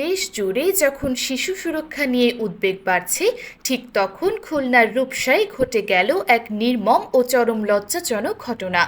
দেশ জুড়ে যখন শিশু সুরক্ষা নিয়ে উদ্বেগ বাড়ছে, ঠিক তখন খুলনার রূপসায় ঘটে গেল এক নির্মম ও চরম লজ্জাজনক ঘটনা।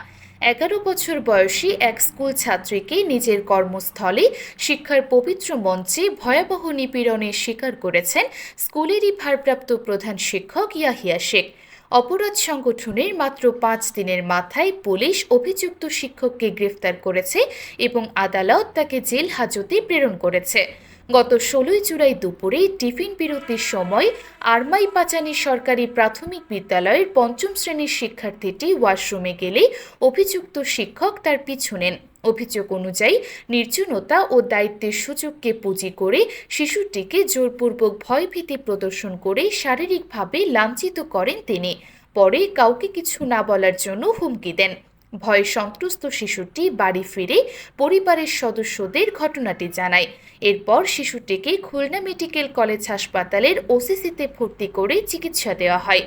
এগারো বছর বয়সী এক স্কুল ছাত্রীকে নিজের কর্মস্থলে শিক্ষার পবিত্র মঞ্চে ভয়াবহ নিপীড়নের শিকার করেছেন স্কুলেরই ভারপ্রাপ্ত প্রধান শিক্ষক ইয়াহিয়া শেখ। অপরাধ সংগঠনের মাত্র পাঁচ দিনের মাথায় পুলিশ অভিযুক্ত শিক্ষককে গ্রেফতার করেছে এবং আদালত তাকে জেল হাজতে প্রেরণ করেছে। গত ষোলোই জুলাই দুপুরে টিফিন বিরতির সময় আরমাই পাচানি সরকারি প্রাথমিক বিদ্যালয়ের পঞ্চম শ্রেণির শিক্ষার্থীটি ওয়াশরুমে গেলে অভিযুক্ত শিক্ষক তার পিছু নেন। অভিযোগ অনুযায়ী নির্জনতা ও দায়িত্বের সুযোগকে পুঁজি করে শিশুটিকে জোরপূর্বক ভয়ভীতি প্রদর্শন করে শারীরিকভাবে লাঞ্ছিত করেন তিনি। পরে কাউকে কিছু না বলার জন্য হুমকি দেন। ভয়ে সন্ত্রস্ত শিশুটি বাড়ি ফিরে পরিবারের সদস্যদের ঘটনাটি জানায়। এরপর শিশুটিকে খুলনা মেডিকেল কলেজ হাসপাতালের ওসিসিতে ভর্তি করে চিকিৎসা দেওয়া হয়।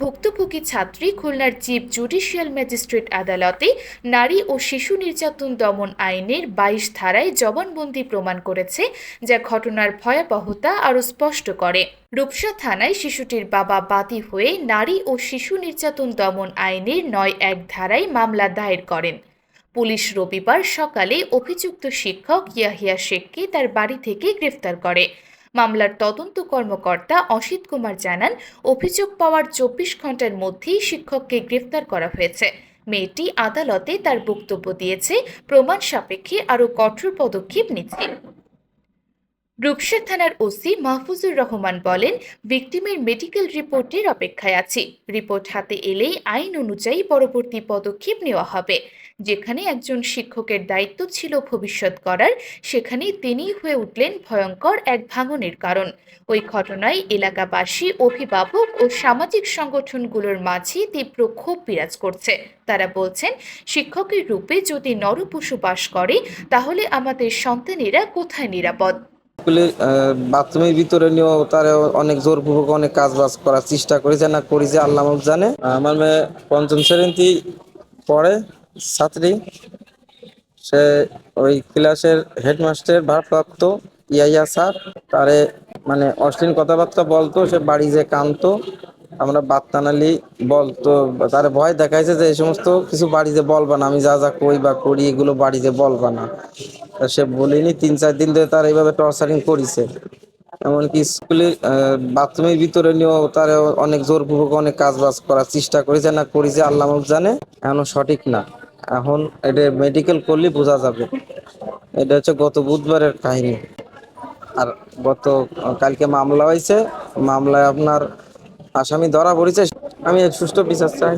ভুক্তভোগী ছাত্রী খুলনার চিফ জুডিশিয়াল ম্যাজিস্ট্রেট আদালতে নারী ও শিশু নির্যাতন দমন আইনের বাইশ ধারায় জবানবন্দি প্রমাণ করেছে, যা ঘটনার ভয়াবহতা আরও স্পষ্ট করে। রূপসা থানায় শিশুটির বাবা বাদী হয়ে নারী ও শিশু নির্যাতন দমন আইনের নয় এক ধারায় মামলা দায়ের করেন। পুলিশ রবিবার সকালে অভিযুক্ত শিক্ষক ইয়াহিয়া শেখকে তার বাড়ি থেকে গ্রেফতার করে। মামলার তদন্ত কর্মকর্তা অসিত কুমার জানান, অভিযোগ পাওয়ার চব্বিশ ঘণ্টার মধ্যেই শিক্ষককে গ্রেফতার করা হয়েছে। মেয়েটি আদালতে তার বক্তব্য দিয়েছে, প্রমাণ সাপেক্ষে আরও কঠোর পদক্ষেপ নিচ্ছে। রূপসা থানার ওসি মাহফুজুর রহমান বলেন, ভিকটিমের মেডিকেল রিপোর্টের অপেক্ষায় আছি। রিপোর্ট হাতে এলেই আইন অনুযায়ী পরবর্তী পদক্ষেপ নেওয়া হবে। যেখানে একজন শিক্ষকের দায়িত্ব ছিল ভবিষ্যৎ করার সেখানে তিনিই হয়ে উঠলেন ভয়ঙ্কর এক ভাঙনের কারণ। ওই ঘটনায় এলাকাবাসী, অভিভাবক ও সামাজিক সংগঠনগুলোর মাঝে তীব্র ক্ষোভ বিরাজ করছে। তারা বলছেন, শিক্ষকের রূপে যদি নরপশু বাস করে, তাহলে আমাদের সন্তানেরা কোথায় নিরাপদ? বাথরুমের ভিতরে নিয়েও তারা অনেক জোরপূর্বক অনেক কাজ বাজ করার চেষ্টা করেছে না করেছে আল্লাহ জানে। আমার মেয়ে পঞ্চম শ্রেণীতে পড়ে, ছাত্রী। সে ওই ক্লাসের হেডমাস্টার, ভারপ্রাপ্ত ইয়াইয়া স্যার। তারে মানে অশ্লীল কথাবার্তা বলতো, সে বাড়ি যে কানতো আমরা বাত্তানালি বলতো তার ভয় দেখাইছে যে এই সমস্ত কিছু বাড়িতে বলবা না আমি যা যা কই বা করি এগুলো বাড়িতে বলবা না সে বলিনি, তিন চার দিন ধরে তার এইভাবে টর্চারিং করিছে। এমনকি স্কুলে বাথরুমের ভিতরে নিয়েও তারা অনেক জোরপূর্বক অনেক কাজ বাজ করার চেষ্টা করেছে, না করেছে আল্লাহ জানে, এখনও সঠিক না। এখন এটা মেডিকেল করলে বোঝা যাবে। এটা হচ্ছে গত বুধবারের কাহিনী। আর গত, কালকে মামলা হয়েছে, মামলায় আপনার আসামি ধরা পড়েছে। আমি সুস্থ বিচার চাই।